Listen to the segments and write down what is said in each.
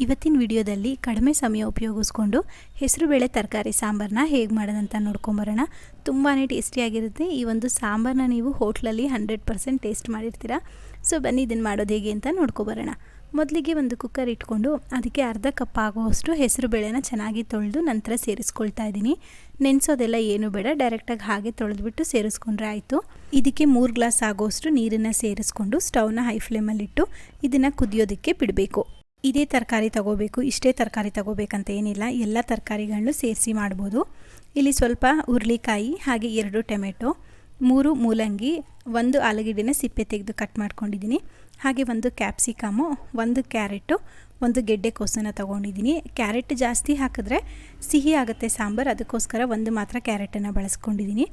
ಇವತ್ತಿನ ವಿಡಿಯೋದಲ್ಲಿ ಕಡಿಮೆ ಸಮಯ ಉಪಯೋಗಿಸ್ಕೊಂಡು ಹೆಸರುಬೇಳೆ ತರಕಾರಿ ಸಾಂಬಾರನ್ನ ಹೇಗೆ ಮಾಡೋದಂತ ನೋಡ್ಕೊಂಬರೋಣ. ತುಂಬಾ ಟೇಸ್ಟಿಯಾಗಿರುತ್ತೆ ಈ ಒಂದು ಸಾಂಬಾರನ್ನ ನೀವು ಹೋಟ್ಲಲ್ಲಿ ಹಂಡ್ರೆಡ್ ಪರ್ಸೆಂಟ್ ಟೇಸ್ಟ್ ಮಾಡಿರ್ತೀರ. ಸೊ ಬನ್ನಿ ಇದನ್ನು ಮಾಡೋದು ಹೇಗೆ ಅಂತ ನೋಡ್ಕೊಬರೋಣ. ಮೊದಲಿಗೆ ಒಂದು ಕುಕ್ಕರ್ ಇಟ್ಕೊಂಡು ಅದಕ್ಕೆ ಅರ್ಧ ಕಪ್ ಆಗುವಷ್ಟು ಹೆಸರು ಬೇಳೆನ ಚೆನ್ನಾಗಿ ತೊಳೆದು ನಂತರ ಸೇರಿಸ್ಕೊಳ್ತಾ ಇದ್ದೀನಿ. ನೆನೆಸೋದೆಲ್ಲ ಏನು ಬೇಡ. ಡೈರೆಕ್ಟಾಗಿ ಹಾಗೆ ತೊಳೆದ್ಬಿಟ್ಟು ಸೇರಿಸ್ಕೊಂಡ್ರೆ ಆಯಿತು. ಇದಕ್ಕೆ ಮೂರು ಗ್ಲಾಸ್ ಆಗೋಷ್ಟು ನೀರನ್ನು ಸೇರಿಸ್ಕೊಂಡು ಸ್ಟವ್ನ ಹೈ ಫ್ಲೇಮಲ್ಲಿಟ್ಟು ಇದನ್ನು ಕುದಿಯೋದಕ್ಕೆ ಬಿಡಬೇಕು. ಇದೇ ತರಕಾರಿ ತಗೋಬೇಕು, ಇಷ್ಟೇ ತರಕಾರಿ ತಗೋಬೇಕಂತ ಏನಿಲ್ಲ. ಎಲ್ಲ ತರಕಾರಿಗಳನ್ನು ಸೇರಿಸಿ ಮಾಡ್ಬೋದು. ಇಲ್ಲಿ ಸ್ವಲ್ಪ ಹುರುಳಿಕಾಯಿ, ಹಾಗೆ ಎರಡು ಟೊಮೆಟೊ, ಮೂರು ಮೂಲಂಗಿ, ಒಂದು ಆಲೂಗೆಡ್ಡೆನ ಸಿಪ್ಪೆ ತೆಗೆದು ಕಟ್ ಮಾಡ್ಕೊಂಡಿದ್ದೀನಿ. ಹಾಗೆ ಒಂದು ಕ್ಯಾಪ್ಸಿಕಮು ಒಂದು ಕ್ಯಾರೆಟು ಒಂದು ಗೆಡ್ಡೆ ಕೋಸನ್ನು ತೊಗೊಂಡಿದ್ದೀನಿ. ಕ್ಯಾರೆಟ್ ಜಾಸ್ತಿ ಹಾಕಿದ್ರೆ ಸಿಹಿ ಆಗುತ್ತೆ ಸಾಂಬಾರು, ಅದಕ್ಕೋಸ್ಕರ ಒಂದು ಮಾತ್ರ ಕ್ಯಾರೆಟನ್ನು ಬಳಸ್ಕೊಂಡಿದ್ದೀನಿ.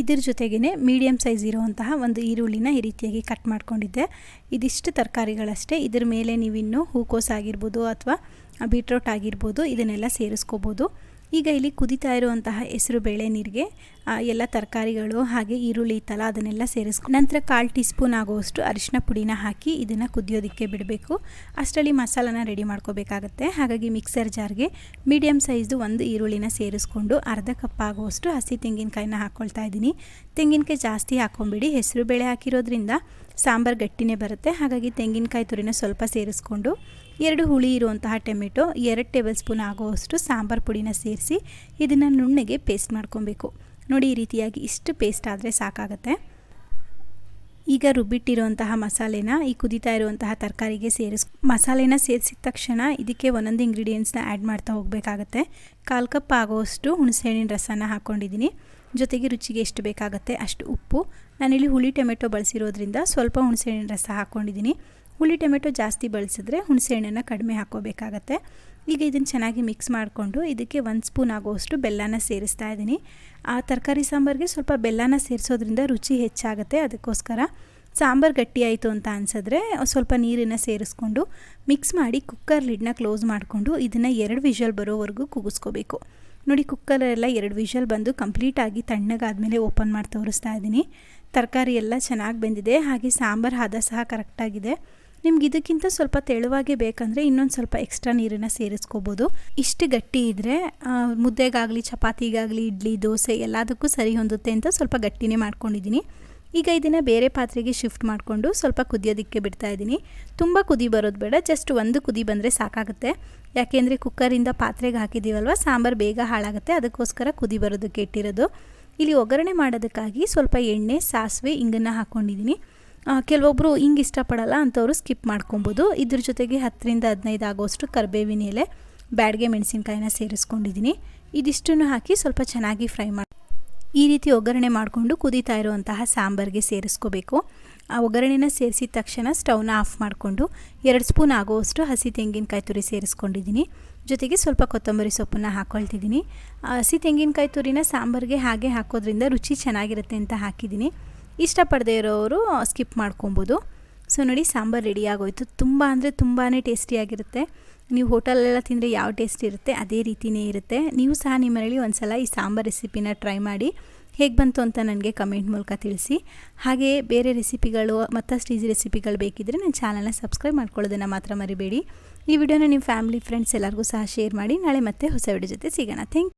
ಇದ್ರ ಜೊತೆಗೇ ಮೀಡಿಯಮ್ ಸೈಜ್ ಇರುವಂತಹ ಒಂದು ಈರುಳ್ಳಿನ ಈ ರೀತಿಯಾಗಿ ಕಟ್ ಮಾಡ್ಕೊಂಡಿದ್ದೆ. ಇದಿಷ್ಟು ತರಕಾರಿಗಳಷ್ಟೇ. ಇದ್ರ ಮೇಲೆ ನೀವಿನ್ನು ಹೂಕೋಸು ಆಗಿರ್ಬೋದು ಅಥವಾ ಬೀಟ್ರೋಟ್ ಆಗಿರ್ಬೋದು, ಇದನ್ನೆಲ್ಲ ಸೇರಿಸ್ಕೋಬೋದು. ಈಗ ಇಲ್ಲಿ ಕುದಿತಾ ಇರುವಂತಹ ಹೆಸರು ಬೇಳೆ ನೀರಿಗೆ ಎಲ್ಲ ತರಕಾರಿಗಳು ಹಾಗೆ ಈರುಳ್ಳಿ ಇತ್ತಲ್ಲ ಅದನ್ನೆಲ್ಲ ಸೇರಿಸ್ಕೊ ನಂತರ ಕಾಲು ಟೀ ಸ್ಪೂನ್ ಆಗುವಷ್ಟು ಅರಿಶಿನ ಪುಡಿನ ಹಾಕಿ ಇದನ್ನು ಕುದಿಯೋದಕ್ಕೆ ಬಿಡಬೇಕು. ಅಷ್ಟರಲ್ಲಿ ಮಸಾಲನ ರೆಡಿ ಮಾಡ್ಕೋಬೇಕಾಗತ್ತೆ. ಹಾಗಾಗಿ ಮಿಕ್ಸರ್ ಜಾರ್ಗೆ ಮೀಡಿಯಮ್ ಸೈಜ್ದು ಒಂದು ಈರುಳ್ಳಿನ ಸೇರಿಸ್ಕೊಂಡು ಅರ್ಧ ಕಪ್ ಆಗುವಷ್ಟು ಹಸಿ ತೆಂಗಿನಕಾಯಿನ ಹಾಕ್ಕೊಳ್ತಾ ಇದ್ದೀನಿ. ತೆಂಗಿನಕಾಯಿ ಜಾಸ್ತಿ ಹಾಕ್ಕೊಂಬಿಡಿ ಹೆಸರು ಬೇಳೆ ಹಾಕಿರೋದ್ರಿಂದ ಸಾಂಬಾರು ಗಟ್ಟಿನೇ ಬರುತ್ತೆ. ಹಾಗಾಗಿ ತೆಂಗಿನಕಾಯಿ ತುರಿನ ಸ್ವಲ್ಪ ಸೇರಿಸ್ಕೊಂಡು ಎರಡು ಹುಳಿ ಇರುವಂತಹ ಟೊಮೆಟೊ, ಎರಡು ಟೇಬಲ್ ಸ್ಪೂನ್ ಆಗುವಷ್ಟು ಸಾಂಬಾರು ಪುಡಿನ ಸೇರಿಸಿ ಇದನ್ನು ನುಣ್ಣಗೆ ಪೇಸ್ಟ್ ಮಾಡ್ಕೊಬೇಕು. ನೋಡಿ, ಈ ರೀತಿಯಾಗಿ ಇಷ್ಟು ಪೇಸ್ಟ್ ಆದರೆ ಸಾಕಾಗುತ್ತೆ. ಈಗ ರುಬ್ಬಿಟ್ಟಿರುವಂತಹ ಮಸಾಲೆನ, ಈ ಕುದಿತಾ ಇರುವಂತಹ ತರಕಾರಿಗೆ ಸೇರಿಸ್, ಮಸಾಲೆನ ಸೇರಿಸಿದ ತಕ್ಷಣ ಇದಕ್ಕೆ ಒಂದೊಂದು ಇಂಗ್ರೀಡಿಯೆಂಟ್ಸ್ನ ಆ್ಯಡ್ ಮಾಡ್ತಾ ಹೋಗಬೇಕಾಗತ್ತೆ. ಕಾಲು ಕಪ್ ಆಗೋವಷ್ಟು ಹುಣಸೆಹಣ್ಣಿನ ರಸನ ಹಾಕ್ಕೊಂಡಿದ್ದೀನಿ ಜೊತೆಗೆ ರುಚಿಗೆ ಎಷ್ಟು ಬೇಕಾಗುತ್ತೆ ಅಷ್ಟು ಉಪ್ಪು. ನಾನಿಲ್ಲಿ ಹುಳಿ ಟೊಮೆಟೊ ಬಳಸಿರೋದ್ರಿಂದ ಸ್ವಲ್ಪ ಹುಣಸೆಹಣ್ಣಿನ ರಸ ಹಾಕ್ಕೊಂಡಿದ್ದೀನಿ ಹುಳಿ ಟೊಮೆಟೊ ಜಾಸ್ತಿ ಬಳಸಿದ್ರೆ ಹುಣಸೆಹಣ್ಣನ್ನು ಕಡಿಮೆ ಹಾಕೋಬೇಕಾಗತ್ತೆ ಈಗ ಇದನ್ನು ಚೆನ್ನಾಗಿ ಮಿಕ್ಸ್ ಮಾಡಿಕೊಂಡು ಇದಕ್ಕೆ ಒಂದು ಸ್ಪೂನ್ ಆಗುವಷ್ಟು ಬೆಲ್ಲನ ಸೇರಿಸ್ತಾ ಇದ್ದೀನಿ. ಆ ತರಕಾರಿ ಸಾಂಬಾರಿಗೆ ಸ್ವಲ್ಪ ಬೆಲ್ಲನ ಸೇರಿಸೋದ್ರಿಂದ ರುಚಿ ಹೆಚ್ಚಾಗುತ್ತೆ ಅದಕ್ಕೋಸ್ಕರ. ಸಾಂಬಾರು ಗಟ್ಟಿಯಾಯಿತು ಅಂತ ಅನಿಸಿದ್ರೆ ಸ್ವಲ್ಪ ನೀರನ್ನು ಸೇರಿಸ್ಕೊಂಡು ಮಿಕ್ಸ್ ಮಾಡಿ ಕುಕ್ಕರ್ ಲಿಡ್ನ ಕ್ಲೋಸ್ ಮಾಡಿಕೊಂಡು ಇದನ್ನು ಎರಡು ವಿಷಲ್ ಬರೋವರೆಗೂ ಕೂಗಿಸ್ಕೋಬೇಕು ನೋಡಿ, ಕುಕ್ಕರೆಲ್ಲ ಎರಡು ವಿಷಲ್ ಬಂದು ಕಂಪ್ಲೀಟಾಗಿ ತಣ್ಣಗಾದ್ಮೇಲೆ ಓಪನ್ ಮಾಡಿ ತೋರಿಸ್ತಾ ಇದ್ದೀನಿ. ತರಕಾರಿ ಎಲ್ಲ ಚೆನ್ನಾಗಿ ಬೆಂದಿದೆ. ಹಾಗೆ ಸಾಂಬಾರು ಹದ ಸಹ ಕರೆಕ್ಟಾಗಿದೆ ನಿಮ್ಗೆ ಇದಕ್ಕಿಂತ ಸ್ವಲ್ಪ ತೆಳುವಾಗೆ ಬೇಕಂದರೆ ಇನ್ನೊಂದು ಸ್ವಲ್ಪ ಎಕ್ಸ್ಟ್ರಾ ನೀರನ್ನು ಸೇರಿಸ್ಕೋಬೋದು. ಇಷ್ಟು ಗಟ್ಟಿ ಇದ್ದರೆ ಮುದ್ದೆಗಾಗಲಿ, ಚಪಾತಿಗಾಗಲಿ, ಇಡ್ಲಿ, ದೋಸೆ ಎಲ್ಲದಕ್ಕೂ ಸರಿ ಹೊಂದುತ್ತೆ ಅಂತ ಸ್ವಲ್ಪ ಗಟ್ಟಿನೇ ಮಾಡ್ಕೊಂಡಿದ್ದೀನಿ. ಈಗ ಇದನ್ನು ಬೇರೆ ಪಾತ್ರೆಗೆ ಶಿಫ್ಟ್ ಮಾಡಿಕೊಂಡು ಸ್ವಲ್ಪ ಕುದಿಯೋದಕ್ಕೆ ಬಿಡ್ತಾ ಇದ್ದೀನಿ. ತುಂಬ ಕುದಿ ಬರೋದು ಬೇಡ ಜಸ್ಟ್ ಒಂದು ಕುದಿ ಬಂದರೆ ಸಾಕಾಗುತ್ತೆ. ಯಾಕೆಂದರೆ ಕುಕ್ಕರಿಂದ ಪಾತ್ರೆಗೆ ಹಾಕಿದ್ದೀವಲ್ವ ಸಾಂಬಾರು ಬೇಗ ಹಾಳಾಗುತ್ತೆ, ಅದಕ್ಕೋಸ್ಕರ ಕುದಿ ಬರೋದಕ್ಕೆ ಇಟ್ಟಿರೋದು. ಇಲ್ಲಿ ಒಗ್ಗರಣೆ ಮಾಡೋದಕ್ಕಾಗಿ ಸ್ವಲ್ಪ ಎಣ್ಣೆ, ಸಾಸಿವೆ ಹಿಂಗನ್ನು ಹಾಕ್ಕೊಂಡಿದ್ದೀನಿ ಕೆಲವೊಬ್ಬರು ಹಿಂಗೆ ಇಷ್ಟಪಡಲ್ಲ ಅಂಥವ್ರು ಸ್ಕಿಪ್ ಮಾಡ್ಕೊಬೋದು. ಇದ್ರ ಜೊತೆಗೆ ಹತ್ತರಿಂದ ಹದಿನೈದು ಆಗೋಷ್ಟು ಕರಿಬೇವಿನ ಎಲೆ, ಬ್ಯಾಡ್ಗೆ ಮೆಣಸಿನ್ಕಾಯಿನ ಸೇರಿಸ್ಕೊಂಡಿದ್ದೀನಿ. ಇದಿಷ್ಟನ್ನು ಹಾಕಿ ಸ್ವಲ್ಪ ಚೆನ್ನಾಗಿ ಫ್ರೈ ಮಾಡಿ ಈ ರೀತಿ ಒಗ್ಗರಣೆ ಮಾಡಿಕೊಂಡು ಕುದೀತಾ ಇರುವಂತಹ ಸಾಂಬಾರಿಗೆ ಸೇರಿಸ್ಕೋಬೇಕು. ಆ ಒಗ್ಗರಣೆನ ಸೇರಿಸಿದ ತಕ್ಷಣ ಸ್ಟವ್ನ ಆಫ್ ಮಾಡಿಕೊಂಡು ಎರಡು ಸ್ಪೂನ್ ಆಗುವಷ್ಟು ಹಸಿ ತೆಂಗಿನಕಾಯಿ ತುರಿ ಸೇರಿಸ್ಕೊಂಡಿದ್ದೀನಿ. ಜೊತೆಗೆ ಸ್ವಲ್ಪ ಕೊತ್ತಂಬರಿ ಸೊಪ್ಪನ್ನು ಹಾಕ್ಕೊಳ್ತಿದ್ದೀನಿ ಹಸಿ ತೆಂಗಿನಕಾಯಿ ತುರಿನ ಸಾಂಬಾರಿಗೆ ಹಾಗೆ ಹಾಕೋದ್ರಿಂದ ರುಚಿ ಚೆನ್ನಾಗಿರುತ್ತೆ ಅಂತ ಹಾಕಿದ್ದೀನಿ. ಇಷ್ಟಪಡದೇ ಇರೋರು ಸ್ಕಿಪ್ ಮಾಡ್ಕೊಬೋದು. ಸೊ ನೋಡಿ, ಸಾಂಬಾರು ರೆಡಿ ಆಗೋಯ್ತು. ತುಂಬ ಅಂದರೆ ತುಂಬಾ ಟೇಸ್ಟಿಯಾಗಿರುತ್ತೆ ನೀವು ಹೋಟೆಲೆಲ್ಲ ತಿಂದರೆ ಯಾವ ಟೇಸ್ಟ್ ಇರುತ್ತೆ, ಅದೇ ರೀತಿಯೇ ಇರುತ್ತೆ. ನೀವು ಸಹ ನಿಮ್ಮ ಮನೇಲಿ ಒಂದು ಸಲ ಈ ಸಾಂಬಾರು ರೆಸಿಪಿನ ಟ್ರೈ ಮಾಡಿ, ಹೇಗೆ ಬಂತು ಅಂತ ನನಗೆ ಕಮೆಂಟ್ ಮೂಲಕ ತಿಳಿಸಿ. ಹಾಗೆಯೇ ಬೇರೆ ರೆಸಿಪಿಗಳು ಮತ್ತಷ್ಟು ಈಸಿ ರೆಸಿಪಿಗಳು ಬೇಕಿದ್ದರೆ ನನ್ನ ಚಾನಲ್ನ ಸಬ್ಸ್ಕ್ರೈಬ್ ಮಾಡ್ಕೊಳ್ಳೋದನ್ನು ಮಾತ್ರ ಮರಿಬೇಡಿ. ಈ ವಿಡಿಯೋನ ನಿಮ್ಮ ಫ್ಯಾಮಿಲಿ ಫ್ರೆಂಡ್ಸ್ ಎಲ್ಲರಿಗೂ ಸಹ ಶೇರ್ ಮಾಡಿ. ನಾಳೆ ಮತ್ತೆ ಹೊಸ ವಿಡಿಯೋ ಜೊತೆ ಸಿಗೋಣ. ಥ್ಯಾಂಕ್